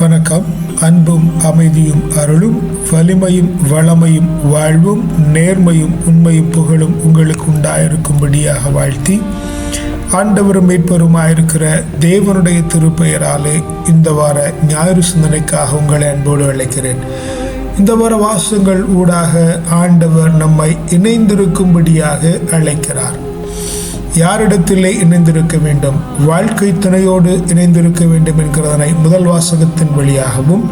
வணக்கம். அன்பும் அமைதியும் அருளும் வலிமையும் வளமையும் வாழ்வும் நேர்மையும் உண்மையும் புகழும் உங்களுக்கு உண்டாயிருக்கும்படியாக வாழ்த்தி ஆண்டவரும் மீட்பருமாயிருக்கிற தேவனுடைய திருப்பெயராலே இந்த வார ஞாயிறு சிந்தனைக்காக உங்களை அன்போடு அழைக்கிறேன். இந்த வார வாசங்கள் ஊடாக ஆண்டவர் நம்மை இணைந்திருக்கும்படியாக அழைக்கிறார். யாரிடத்திலே இணைந்திருக்க வேண்டும்? வாழ்க்கை துணையோடு இணைந்திருக்க வேண்டும் என்கிறதனை முதல் வாசகத்தின் வழியாகவும்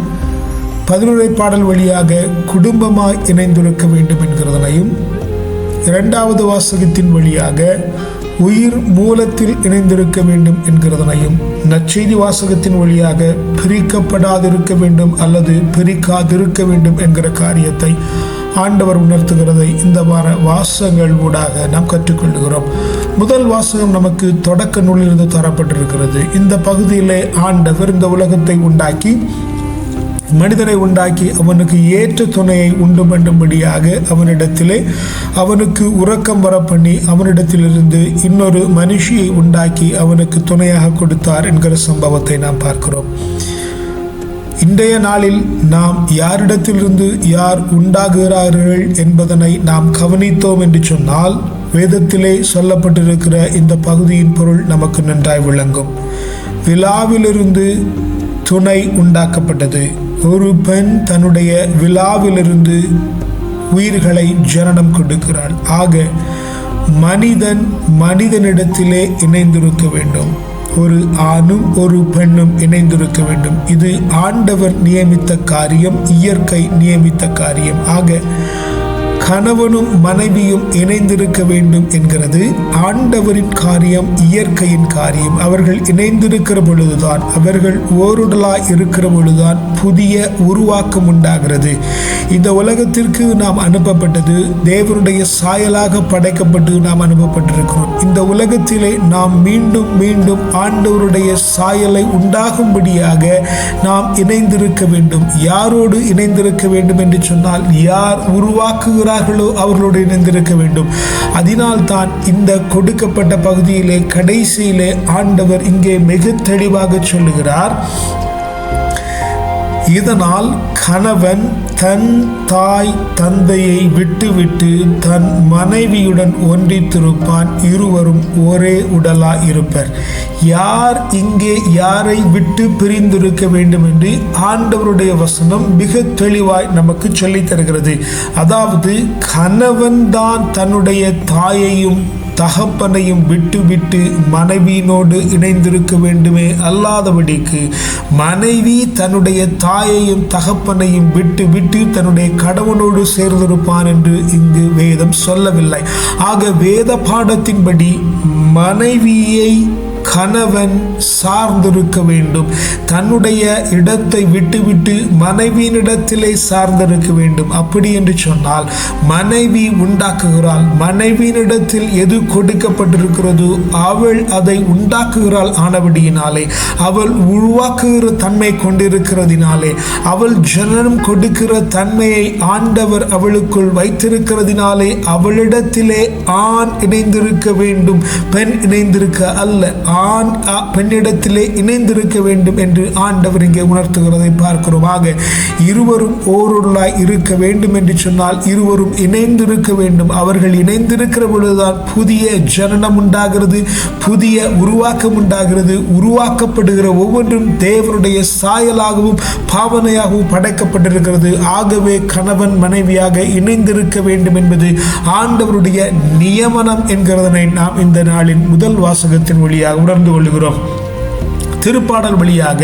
பதிலுரை பாடல் வழியாக குடும்பமாய் இணைந்திருக்க வேண்டும் என்கிறதனையும் இரண்டாவது வாசகத்தின் வழியாக உயிர் மூலத்தில் இணைந்திருக்க வேண்டும் என்கிறதனையும் நற்செய்தி வாசகத்தின் வழியாக பிரிக்கப்படாதிருக்க வேண்டும் அல்லது பிரிக்காதிருக்க வேண்டும் என்கிற காரியத்தை ஆண்டவர் உணர்த்துகிறதை இந்த வார வாசகங்கள் ஊடாக நாம் கற்றுக்கொள்கிறோம். முதல் வாசகம் நமக்கு தொடக்க நூலிலிருந்து தரப்பட்டிருக்கிறது. இந்த பகுதியிலே ஆண்டவர் இந்த உலகத்தை உண்டாக்கி மனிதனை உண்டாக்கி அவனுக்கு ஏற்ற துணையை உண்டு பண்ணும்படியாக அவனிடத்திலே அவனுக்கு உறக்கம் வர பண்ணி அவனிடத்திலிருந்து இன்னொரு மனுஷியை உண்டாக்கி அவனுக்கு துணையாக கொடுத்தார் என்கிற சம்பவத்தை நாம் பார்க்கிறோம். இன்றைய நாளில் நாம் யாரிடத்திலிருந்து யார் உண்டாகிறார்கள் என்பதனை நாம் கவனித்தோம் என்று சொன்னால் வேதத்திலே சொல்லப்பட்டிருக்கிற இந்த பகுதியின் பொருள் நமக்கு நன்றாய் விளங்கும். விழாவிலிருந்து துணை உண்டாக்கப்பட்டது. ஒரு பெண் தன்னுடைய விழாவிலிருந்து உயிர்களை ஜனனம் கொடுக்கிறாள். ஆக மனிதன் மனிதனிடத்திலே இணைந்திருக்க வேண்டும். ஒரு ஆணும் ஒரு பெண்ணும் இணைந்திருக்க வேண்டும். இது ஆண்டவர் நியமித்த காரியம் இயற்கை நியமித்த காரியம். ஆக கணவனும் மனைவியும் இணைந்திருக்க வேண்டும் என்கிறது. ஆண்டவரின் காரியம் இயற்கையின் காரியம். அவர்கள் இணைந்திருக்கிற பொழுதுதான் அவர்கள் ஓருடலாய் இருக்கிற பொழுதுதான் புதிய உருவாக்கம் உண்டாகிறது. இந்த உலகத்திற்கு நாம் அனுப்பப்பட்டது தேவனுடைய சாயலாக படைக்கப்பட்டு நாம் அனுப்பப்பட்டிருக்கிறோம். இந்த உலகத்திலே நாம் மீண்டும் மீண்டும் ஆண்டவருடைய சாயலை உண்டாகும்படியாக நாம் இணைந்திருக்க வேண்டும். யாரோடு இணைந்திருக்க வேண்டும் என்று சொன்னால் யார் உருவாக்குகிறார் உருவாக்குகிறார்களோ அவர்களோடு இணைந்திருக்க வேண்டும். அதனால் தான் இந்த கொடுக்கப்பட்ட பகுதியிலே கடைசியிலே ஆண்டவர் இங்கே மிக தெளிவாக சொல்லுகிறார். இதனால் கணவன் தன் தாய் தந்தையை விட்டுவிட்டு தன் மனைவியுடன் ஒன்றித்திருப்பான் இருவரும் ஒரே உடலா இருப்பர் யார் இங்கே யாரை விட்டு பிரிந்திருக்க வேண்டும் என்று ஆண்டவருடைய வசனம் மிக தெளிவாய் நமக்கு சொல்லித் தருகிறது அதாவது கணவன் தான் தன்னுடைய தாயையும் தகப்பனையும் விட்டு விட்டு மனைவியினோடு இணைந்திருக்க வேண்டுமே அல்லாதபடிக்கு மனைவி தன்னுடைய தாயையும் தகப்பனையும் விட்டு விட்டு தன்னுடைய கடவுளோடு சேர்ந்திருப்பான் என்று இங்கு வேதம் சொல்லவில்லை. ஆக வேத பாடத்தின்படி மனைவியை கணவன் சார்ந்திருக்க வேண்டும். தன்னுடைய இடத்தை விட்டுவிட்டு மனைவியினிடத்திலே சார்ந்திருக்க வேண்டும். அப்படி என்று சொன்னால் மனைவி உண்டாக்குகிறாள். மனைவியினிடத்தில் எது கொடுக்கப்பட்டிருக்கிறதோ அவள் அதை உண்டாக்குகிறாள் ஆனபடியினாலே அவள் உருவாக்குகிற தன்மை கொண்டிருக்கிறதினாலே அவள் ஜனனம் கொடுக்கிற தன்மையை ஆண்டவர் அவளுக்குள் வைத்திருக்கிறதினாலே அவளிடத்திலே ஆண் இணைந்திருக்க வேண்டும் பெண் இணைந்திருக்க அல்ல. ஆண் பெண்ணிடத்திலே இணைந்திருக்க வேண்டும் என்று ஆண்டவர் இங்கே உணர்த்துகிறதை பார்க்கிறோம் ஆக இருவரும் ஓருள்ளாய் இருக்க வேண்டும் என்று சொன்னால் இருவரும் இணைந்திருக்க வேண்டும். அவர்கள் இணைந்திருக்கிற பொழுதுதான் புதிய ஜனனம் உண்டாகிறது புதிய உருவாக்கம் உண்டாகிறது. உருவாக்கப்படுகிற ஒவ்வொன்றும் தேவனுடைய சாயலாகவும் பாவனையாகவும் படைக்கப்பட்டிருக்கிறது. ஆகவே கணவன் மனைவியாக இணைந்திருக்க வேண்டும் என்பது ஆண்டவருடைய நியமனம் என்கிறதனை நாம் இந்த நாளின் முதல் வாசகத்தின் வழியாக உணர்ந்து கொள்கிறோம் திருப்பாடல் வழியாக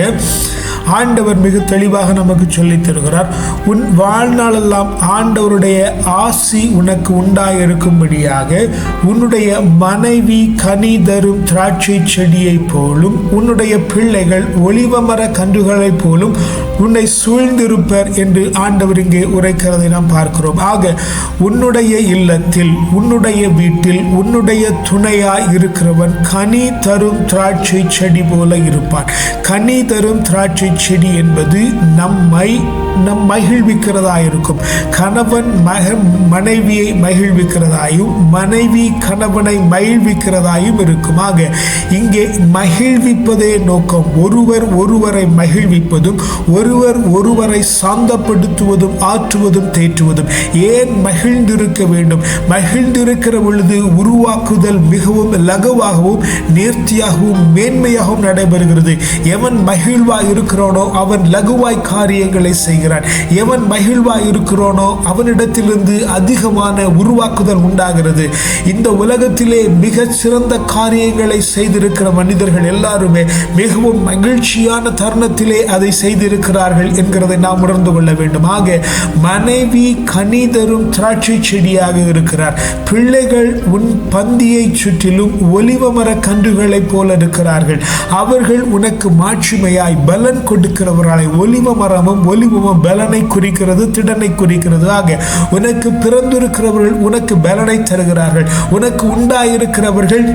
ஆண்டவர் மிக தெளிவாக நமக்கு சொல்லித் தருகிறார். உன் வாழ்நாளெல்லாம் ஆண்டவருடைய ஆசி உனக்கு உண்டாயிருக்கும்படியாக உன்னுடைய மனைவி கனி தரும் திராட்சை செடியைப் போலும் உன்னுடைய பிள்ளைகள் ஒளிவமர கன்றுகளைப் போலும் உன்னை சூழ்ந்திருப்பர் என்று ஆண்டவர் இங்கே உரைக்கிறதை நாம் பார்க்கிறோம். ஆக உன்னுடைய இல்லத்தில் உன்னுடைய வீட்டில் உன்னுடைய துணையாய் இருக்கிறவன் கனி தரும் திராட்சை செடி போல இருப்பான். கனி தரும் திராட்சை செடி என்பது நம்மை நம் மகிழ்விக்கிறதா இருக்கும் கணவன் மக மனைவியை மகிழ்விக்கிறதாயும் மனைவி கணவனை மகிழ்விக்கிறதாயும் இருக்கும். ஆக இங்கே மகிழ்விப்பதே நோக்கம். ஒருவர் ஒருவரை மகிழ்விப்பதும் ஒருவர் ஒருவரை சாந்தப்படுத்துவதும் ஆற்றுவதும் தேற்றுவதும். ஏன் மகிழ்ந்திருக்க வேண்டும்? மகிழ்ந்திருக்கிற பொழுது உருவாக்குதல் மிகவும் லகுவாகவும் நேர்த்தியாகவும் மேன்மையாகவும் நடைபெறுகிறது. எவன் மகிழ்வாக இருக்கிற இருக்கிறோனோ அவன் லகுவாய் காரியங்களை செய்கிறான். எவன் மகிழ்வாய் இருக்கிறோனோ அவனிடத்திலிருந்து அதிகமான உருவாக்குதல் உண்டாகிறது. இந்த உலகத்திலே மிக சிறந்த காரியங்களை செய்திருக்கிற மனிதர்கள் எல்லாருமே மிகவும் மகிழ்ச்சியான தருணத்திலே அதை செய்திருக்கிறார்கள் என்கிறதை நாம் உணர்ந்து கொள்ள வேண்டும். ஆக மனைவி கணிதரும் திராட்சை செடியாக இருக்கிறார். பிள்ளைகள் உன் பந்தியை சுற்றிலும் ஒலிவ மர கன்றுகளைப் போல இருக்கிறார்கள். அவர்கள் உனக்கு மாட்சிமையாய் பலன் கொடுக்கிறவர்களை ஒலிவ மரமும் ஒலிவமும் பலனை குறிக்கிறது திடனை குறிக்கிறது. ஆக உனக்கு பிறந்திருக்கிறவர்கள் உனக்கு பலனை தருகிறார்கள். உனக்கு உண்டாயிருக்கிறவர்கள்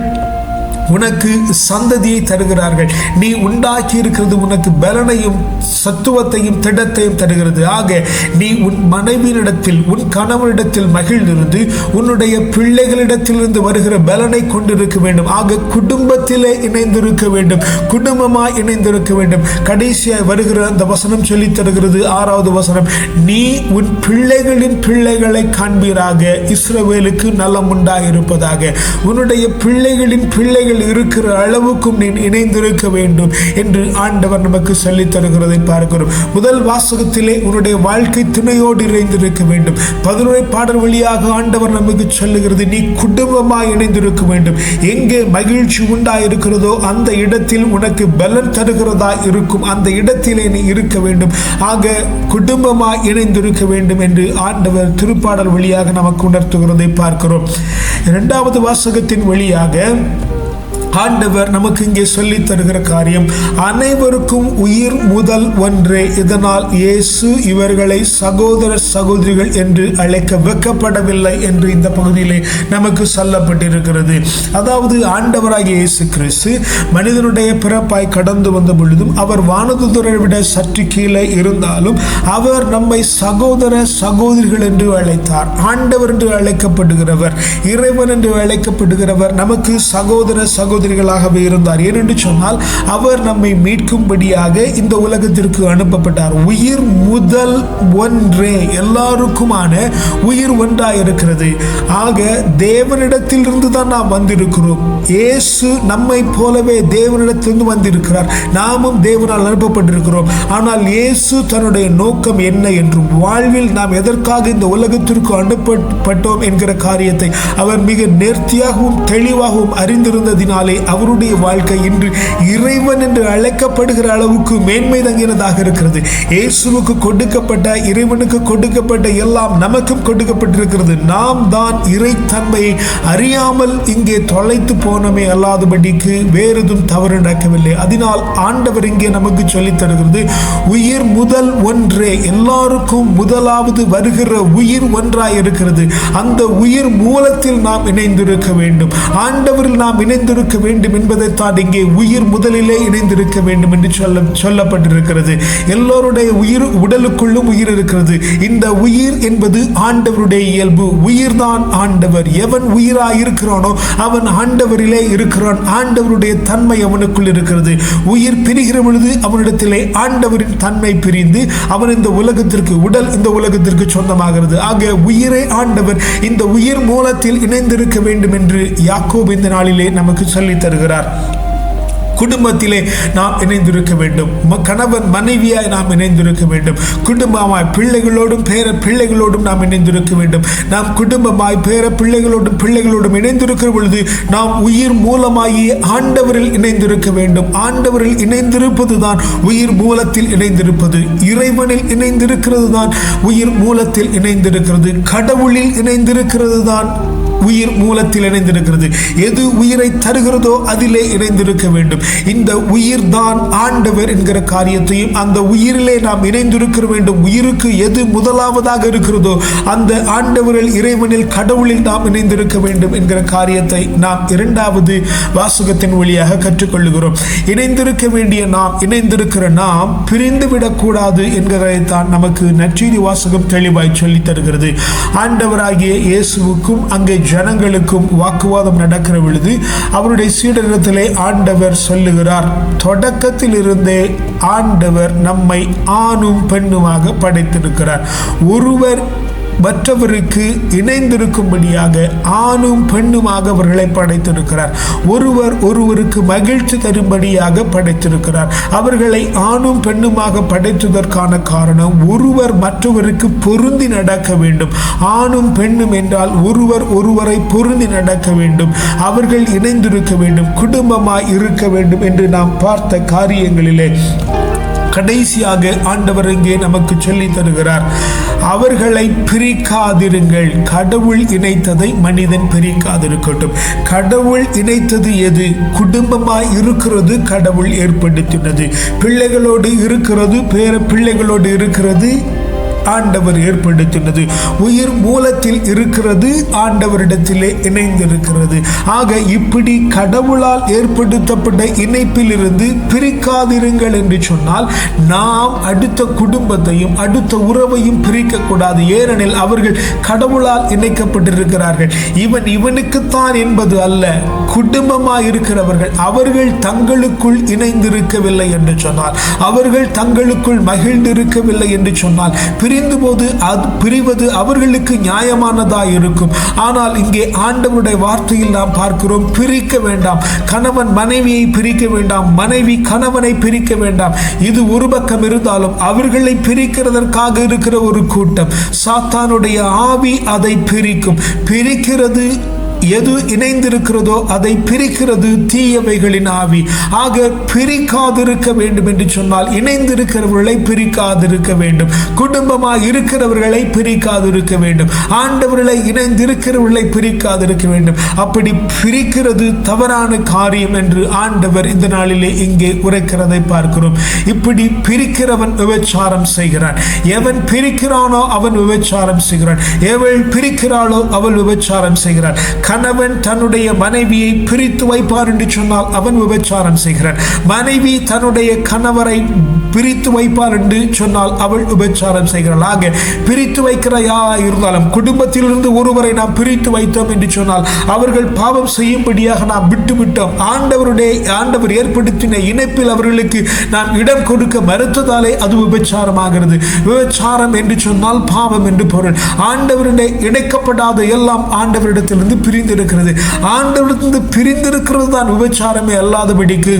உனக்கு சந்ததியை தருகிறார்கள். நீ உண்டாக்கி இருக்கிறது உனக்கு பலனையும் சத்துவத்தையும் திடத்தையும் தருகிறது. ஆக நீ உன் மனைவியினிடத்தில் உன் கணவனிடத்தில் மகிழ்ந்திருந்து உன்னுடைய பிள்ளைகளிடத்திலிருந்து வருகிற பலனை கொண்டிருக்க வேண்டும். ஆக குடும்பத்திலே இணைந்திருக்க வேண்டும். குடும்பமாய் இணைந்திருக்க வேண்டும். கடைசியாய் வருகிற அந்த வசனம் சொல்லித் தருகிறது. ஆறாவது வசனம் நீ உன் பிள்ளைகளின் பிள்ளைகளை காண்பீராக. இஸ்ரவேலுக்கு நலம் உண்டாக இருப்பதாக உன்னுடைய பிள்ளைகளின் பிள்ளைகள் இருக்கிற அளவுக்கும் நீ இணைந்திருக்க வேண்டும் என்று ஆண்டவர் நமக்கு சொல்லித் தருகிறதை பார்க்கிறோம். முதல் வாசகத்திலே உன்னுடைய வாழ்க்கை துணையோடு இணைந்திருக்க வேண்டும். பதினொரு பாடல் வழியாக ஆண்டவர் நமக்கு சொல்லுகிறது நீ குடும்பமாய் இணைந்திருக்க வேண்டும். எங்கே மகிழ்ச்சி உண்டாயிருக்கிறதோ அந்த இடத்தில் உனக்கு பலன் தருகிறதா இருக்கும். அந்த இடத்திலே நீ இருக்க வேண்டும். ஆக குடும்பமாய் இணைந்திருக்க வேண்டும் என்று ஆண்டவர் திருப்பாடல் வழியாக நமக்கு உணர்த்துகிறதை பார்க்கிறோம். இரண்டாவது வாசகத்தின் வழியாக ஆண்டவர் நமக்கு இங்கே சொல்லி தருகிற காரியம் அனைவருக்கும் உயிர் முதல் ஒன்றே. இதனால் இயேசு இவர்களை சகோதர சகோதரிகள் என்று அழைக்க வெக்கப்படவில்லை என்று இந்த பகுதியிலே நமக்கு சொல்லப்பட்டிருக்கிறது. அதாவது ஆண்டவராகிய இயேசு கிறிஸ்து மனிதனுடைய பிறப்பாய் கடந்து வந்த பொழுதும் அவர் வானதுரை விட சற்று கீழே இருந்தாலும் அவர் நம்மை சகோதர சகோதரிகள் என்று அழைத்தார். ஆண்டவர் என்று அழைக்கப்படுகிறவர் இறைவன் என்று அழைக்கப்படுகிறவர் நமக்கு சகோதர சகோதரி சகோதரிகளாகவே இருந்தார். ஏனென்று சொன்னால் அவர் நம்மை மீட்கும்படியாக இந்த உலகத்திற்கு அனுப்பப்பட்டார். உயிர் முதல் ஒன்றே எல்லாருக்குமான உயிர் ஒன்றாக இருக்கிறது. ஆக தேவனிடத்திலிருந்து தான் நாம் வந்திருக்கிறோம். இயேசு நம்மை போலவே தேவனிடத்திலிருந்து வந்திருக்கிறார். நாமும் தேவனால் அனுப்பப்பட்டிருக்கிறோம். ஆனால் இயேசு தன்னுடைய நோக்கம் என்ன என்றும் வாழ்வில் நாம் எதற்காக இந்த உலகத்திற்கு அனுப்பப்பட்டோம் என்கிற காரியத்தை அவர் மிக நேர்த்தியாகவும் தெளிவாகவும் அறிந்திருந்ததினால் அவருடைய வாழ்க்கை இன்று இறைவன் என்று அழைக்கப்படுகிற அளவுக்கு மேன்மை தங்கினதாக இருக்கிறது. இயேசுவுக்கு கொடுக்கப்பட்ட இறைவனுக்கு கொடுக்கப்பட்ட எல்லாம் நமக்கும் கொடுக்கப்பட்டிருக்கிறது. நாம் தான் இறைத்தன்மையை அறியாமல் இங்கே தொலைத்து போனமே அல்லாதபடிக்கு வேறு எதுவும் தவறு நடக்கவில்லை. அதனால் ஆண்டவர் இங்கே நமக்கு சொல்லித் தருகிறது உயிர் முதல் ஒன்றே. எல்லாருக்கும் முதலாவது வருகிற உயிர் ஒன்றாய் இருக்கிறது. அந்த உயிர் மூலத்தில் நாம் இணைந்திருக்க வேண்டும். ஆண்டவரில் நாம் இணைந்திருக்க வேண்டும் என்பதைத்தான் இங்கே உயிர் முதலிலே இணைந்திருக்க வேண்டும் என்று சொல்ல சொல்லப்பட்டிருக்கிறது. எல்லோருடைய உயிர் உடலுக்குள்ளும் உயிர் இருக்கிறது. இந்த உயிர் என்பது ஆண்டவருடைய இயல்பு. உயிர்தான் ஆண்டவர். எவன் உயிராய் இருக்கிறானோ அவன் ஆண்டவரிலே இருக்கிறான். ஆண்டவருடைய தன்மை அவனுக்குள் இருக்கிறது. உயிர் பிரிகிற பொழுது அவனிடத்திலே ஆண்டவரின் தன்மை பிரிந்து அவன் இந்த உலகத்திற்கு உடல் இந்த உலகத்திற்கு சொந்தமாகிறது. ஆக உயிரே ஆண்டவர். இந்த உயிர் மூலத்தில் இணைந்திருக்க வேண்டும் என்று யாக்கோப் இந்த நாளிலே நமக்கு சொல்லித் தருகிறார். குடும்பத்திலே நாம் இணைந்திருக்க வேண்டும். கணவன் மனைவியாய் நாம் இணைந்திருக்க வேண்டும். குடும்பமாய் பிள்ளைகளோடும் பேர பிள்ளைகளோடும் நாம் இணைந்திருக்க வேண்டும். நாம் குடும்பமாய் பேர பிள்ளைகளோடும் பிள்ளைகளோடும் இணைந்திருக்கிற பொழுது நாம் உயிர் மூலமாகி ஆண்டவரில் இணைந்திருக்க வேண்டும். ஆண்டவரில் இணைந்திருப்பது தான் உயிர் மூலத்தில் இணைந்திருப்பது. இறைவனில் இணைந்திருக்கிறது தான் உயிர் மூலத்தில் இணைந்திருக்கிறது. கடவுளில் இணைந்திருக்கிறது தான் உயிர் மூலத்தில் இணைந்திருக்கிறது. எது உயிரை தருகிறதோ அதிலே இணைந்திருக்க வேண்டும். இந்த உயிர் தான் ஆண்டவர் என்கிற காரியத்தையும் அந்த உயிரிலே நாம் இணைந்திருக்க வேண்டும். உயிருக்கு எது முதலாவதாக இருக்கிறதோ அந்த ஆண்டவரில் இறைவனில் கடவுளில் நாம் இணைந்திருக்க வேண்டும் என்கிற காரியத்தை நாம் இரண்டாவது வாசகத்தின் வழியாக கற்றுக்கொள்ளுகிறோம். இணைந்திருக்க வேண்டிய நாம் இணைந்திருக்கிற நாம் பிரிந்து விடக்கூடாது என்கிறதைத்தான் நமக்கு நற்செய்தி வாசகம் தெளிவாய் சொல்லித் தருகிறது ஆண்டவராகிய இயேசுவுக்கும் அங்கே ஜனங்களுக்கும் வாக்குவாதம் நடக்கிற பொழுது அவருடைய சீடரிடத்திலே ஆண்டவர் சொல்லுகிறார் தொடக்கத்தில் இருந்தே ஆண்டவர் நம்மை ஆணும் பெண்ணுமாக படைத்திருக்கிறார். ஒருவர் மற்றவருக்கு இணைந்திருக்கும்படியாக ஆணும் பெண்ணுமாக அவர்களை படைத்திருக்கிறார். ஒருவர் ஒருவருக்கு மகிழ்ச்சி தரும்படியாக படைத்திருக்கிறார். அவர்களை ஆணும் பெண்ணுமாக படைத்ததற்கான காரணம் ஒருவர் மற்றவருக்கு பொருந்தி நடக்க வேண்டும். ஆணும் பெண்ணும் என்றால் ஒருவர் ஒருவரை பொருந்தி நடக்க வேண்டும். அவர்கள் இணைந்திருக்க வேண்டும். குடும்பமாய் இருக்க வேண்டும் என்று நாம் பார்த்த காரியங்களிலே கடைசியாக ஆண்டவர் இங்கே நமக்கு சொல்லி தருகிறார் அவர்களை பிரிக்காதிருங்கள். கடவுள் இணைத்ததை மனிதன் பிரிக்காதிருக்கட்டும். கடவுள் இணைத்தது எது? குடும்பமாய் இருக்கிறது கடவுள் ஏற்படுத்தினது. பிள்ளைகளோடு இருக்கிறது பேர பிள்ளைகளோடு இருக்கிறது ஆண்டவர் ஏற்படுத்தினது. உயிர் மூலத்தில் இருக்கிறது ஆண்டவரிடத்திலே இணைந்திருக்கிறது. ஆக இப்படி கடவுளால் ஏற்படுத்தப்பட்ட இணைப்பில் இருந்து பிரிக்காதிருங்கள் என்று சொன்னால் நாம் அடுத்த குடும்பத்தையும் அடுத்த உறவையும் பிரிக்கக்கூடாது. ஏனெனில் அவர்கள் கடவுளால் இணைக்கப்பட்டிருக்கிறார்கள். இவன் இவனுக்குத்தான் என்பது அல்ல குடும்பமாக இருக்கிறவர்கள் அவர்கள் தங்களுக்குள் இணைந்திருக்கவில்லை என்று சொன்னால் அவர்கள் தங்களுக்குள் மகிழ்ந்திருக்கவில்லை என்று சொன்னால் பிரிந்து போது அது பிரிவது அவர்களுக்கு நியாயமானதாக இருக்கும். ஆனால் இங்கே ஆண்டவருடைய வார்த்தையில் நாம் பார்க்கிறோம் பிரிக்க வேண்டாம். கணவன் மனைவியை பிரிக்க வேண்டாம். மனைவி கணவனை பிரிக்க வேண்டாம். இது ஒரு பக்கம் இருந்தாலும் அவர்களை பிரிக்கிறதற்காக இருக்கிற ஒரு கூட்டம். சாத்தானுடைய ஆவி அதை பிரிக்கும். பிரிக்கிறது எது இணைந்திருக்கிறதோ அதை பிரிக்கிறது தீயவைகளின் ஆவி. ஆக பிரிக்காதிருக்க வேண்டும் என்று சொன்னால் இணைந்திருக்கிறவர்களை பிரிக்காதிருக்க வேண்டும். குடும்பமாக இருக்கிறவர்களை பிரிக்காதிருக்க வேண்டும். ஆண்டவர்களை இணைந்திருக்கிறவர்களை பிரிக்காதிருக்க வேண்டும். அப்படி பிரிக்கிறது தவறான காரியம் என்று ஆண்டவர் இந்த நாளிலே இங்கே உரைக்கிறதை பார்க்கிறோம். இப்படி பிரிக்கிறவன் விபச்சாரம் செய்கிறான். எவன் பிரிக்கிறானோ அவன் விபச்சாரம் செய்கிறான். எவள் பிரிக்கிறாளோ அவள் விபச்சாரம் செய்கிறான் கணவன் தன்னுடைய மனைவியை பிரித்து வைப்பார் என்று சொன்னால் அவன் விபச்சாரம் செய்கிறான். மனைவி தன்னுடைய கணவரை பிரித்து வைப்பார் என்று சொன்னால் அவள் உபச்சாரம் செய்கிறாளாக பிரித்து வைக்கிறயா இருந்தாலும் குடும்பத்திலிருந்து ஒருவரை நாம் பிரித்து வைத்தோம் என்று சொன்னால் அவர்கள் பாவம் செய்யும்படியாக நாம் விட்டுவிட்டோம். ஆண்டவருடைய ஆண்டவர் ஏற்படுத்தின இணைப்பில் அவர்களுக்கு நாம் இடம் கொடுக்க மறுத்ததாலே அது விபச்சாரமாகிறது விபச்சாரம் என்று சொன்னால் பாவம் என்று பொருள். ஆண்டவருடைய இணைக்கப்படாத எல்லாம் ஆண்டவரிடத்திலிருந்து பிரிந்திருக்கிறது. ஆண்டவரிடத்திலிருந்து பிரிந்திருக்கிறது தான் விபச்சாரமே அல்லாதபடிக்கு.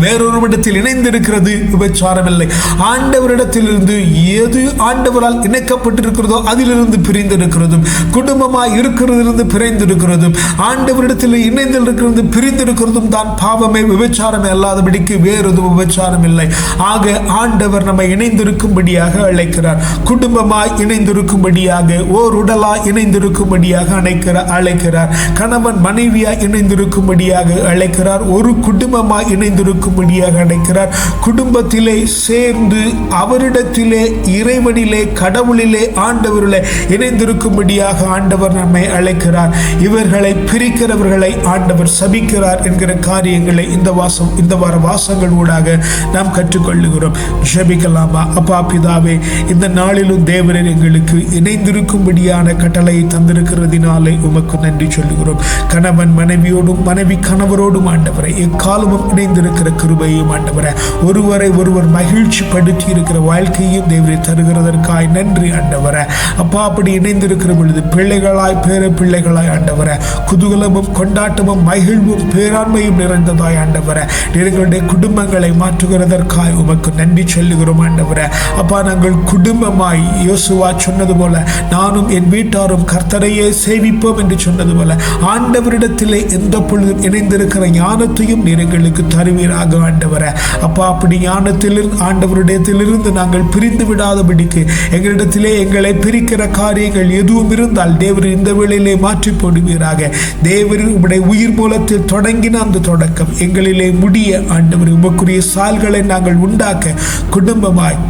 வேறொருவிடத்தில் இணைந்திருக்கிறது விபச்சாரமில்லை. ஆண்டவரிடத்திலிருந்து எது ஆண்டவரால் இணைக்கப்பட்டிருக்கிறதோ அதிலிருந்து பிரிந்திருக்கிறதும் குடும்பமாய் இருக்கிறதிலிருந்து பிரிந்திருக்கிறதும் ஆண்டவரிடத்தில் இணைந்திருக்கிறது பிரிந்திருக்கிறதும் தான் பாவமே விபச்சாரம் அல்லாதபடிக்கு வேறொரு விபச்சாரம் இல்லை ஆக ஆண்டவர் நம்மை இணைந்திருக்கும்படியாக அழைக்கிறார். குடும்பமாய் இணைந்திருக்கும்படியாக ஓர் உடலாய் இணைந்திருக்கும்படியாக அழைக்கிறார் அழைக்கிறார். கணவன் மனைவியாய் இணைந்திருக்கும்படியாக அழைக்கிறார். ஒரு குடும்பமாய் இணைந்திருக்கும் இருக்கும்படியாக அழைக்கிறார். குடும்பத்திலே சேர்ந்து அவரிடத்திலே இறைவனிலே கடவுளிலே ஆண்டவரிலே இணைந்திருக்கும்படியாக ஆண்டவர் நம்மை அழைக்கிறார். இவர்களை பிரிக்கிறவர்களை ஆண்டவர் சபிக்கிறார் என்கிற காரியங்களை இந்த வாசம் இந்த வார வாசங்கள் ஊடாக நாம் கற்றுக்கொள்ளுகிறோம். ஜபிக்கலாமா? அப்பா பிதாவே இந்த நாளிலும் தேவரர் எங்களுக்கு இணைந்திருக்கும்படியான கட்டளையை தந்திருக்கிறதினாலே உமக்கு நன்றி சொல்லுகிறோம். கணவன் மனைவியோடும் மனைவி கணவரோடும் ஆண்டவரை எக்காலமும் இணைந்திருக்கிற கிருபையும் ஆண்டவரை. ஒருவரை ஒருவர் மகிழ்ச்சி படுத்தி இருக்கிற வாழ்க்கையும் தேவரை தருகிறதற்காய் நன்றி ஆண்டவரை. அப்பா அப்படி இணைந்திருக்கிற பொழுது பிள்ளைகளாய் பேர பிள்ளைகளாய் ஆண்டவரை குதூகலமும் கொண்டாட்டமும் மகிழ்வும் பேராண்மையும் நிறைந்ததாய் ஆண்டவரை. எங்களுடைய குடும்பங்களை மாற்றுகிறதற்காய் உமக்கு நன்றி சொல்லுகிறோம் ஆண்டவரை. அப்பா நாங்கள் குடும்பமாய் யோசுவா சொன்னது போல நானும் என் வீட்டாரும் கர்த்தரையே சேவிப்போம் என்று சொன்னது போல ஆண்டவரிடத்திலே எந்த பொழுதும் இணைந்திருக்கிற ஞானத்தையும் நீர் எங்களுக்கு தருவீராக. செய்வீராக ஆண்டவரை. அப்பா அப்படி ஞானத்திலிருந்து ஆண்டவருடையத்திலிருந்து நாங்கள் பிரிந்து விடாதபடிக்கு எங்களிடத்திலே எங்களை பிரிக்கிற காரியங்கள் எதுவும் இருந்தால் தேவர் இந்த வேளையிலே மாற்றி போடுவீராக. தேவரின் உடைய உயிர் மூலத்தில் தொடங்கின அந்த தொடக்கம் எங்களிலே முடிய ஆண்டவர் உமக்குரிய சால்களை நாங்கள் உண்டாக்க குடும்பமாய்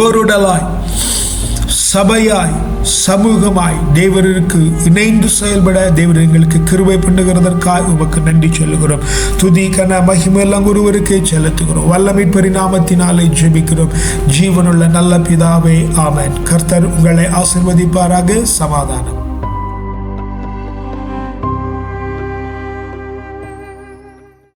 ஓருடலாய் சபையாய் சமூகமாய் தேவருக்கு இணைந்து செயல்பட தேவர் எங்களுக்கு கிருபை பண்ணுகிறதற்காக உமக்கு நன்றி சொல்லுகிறோம். துதி கன மகிமெல்லாம் ஒருவருக்கே செலுத்துகிறோம். வல்லமை பரிணாமத்தினாலே ஜெபிக்கிறோம். ஜீவனுள்ள நல்ல பிதாவே ஆமன். கர்த்தர் உங்களை ஆசிர்வதிப்பாராக. சமாதானம்.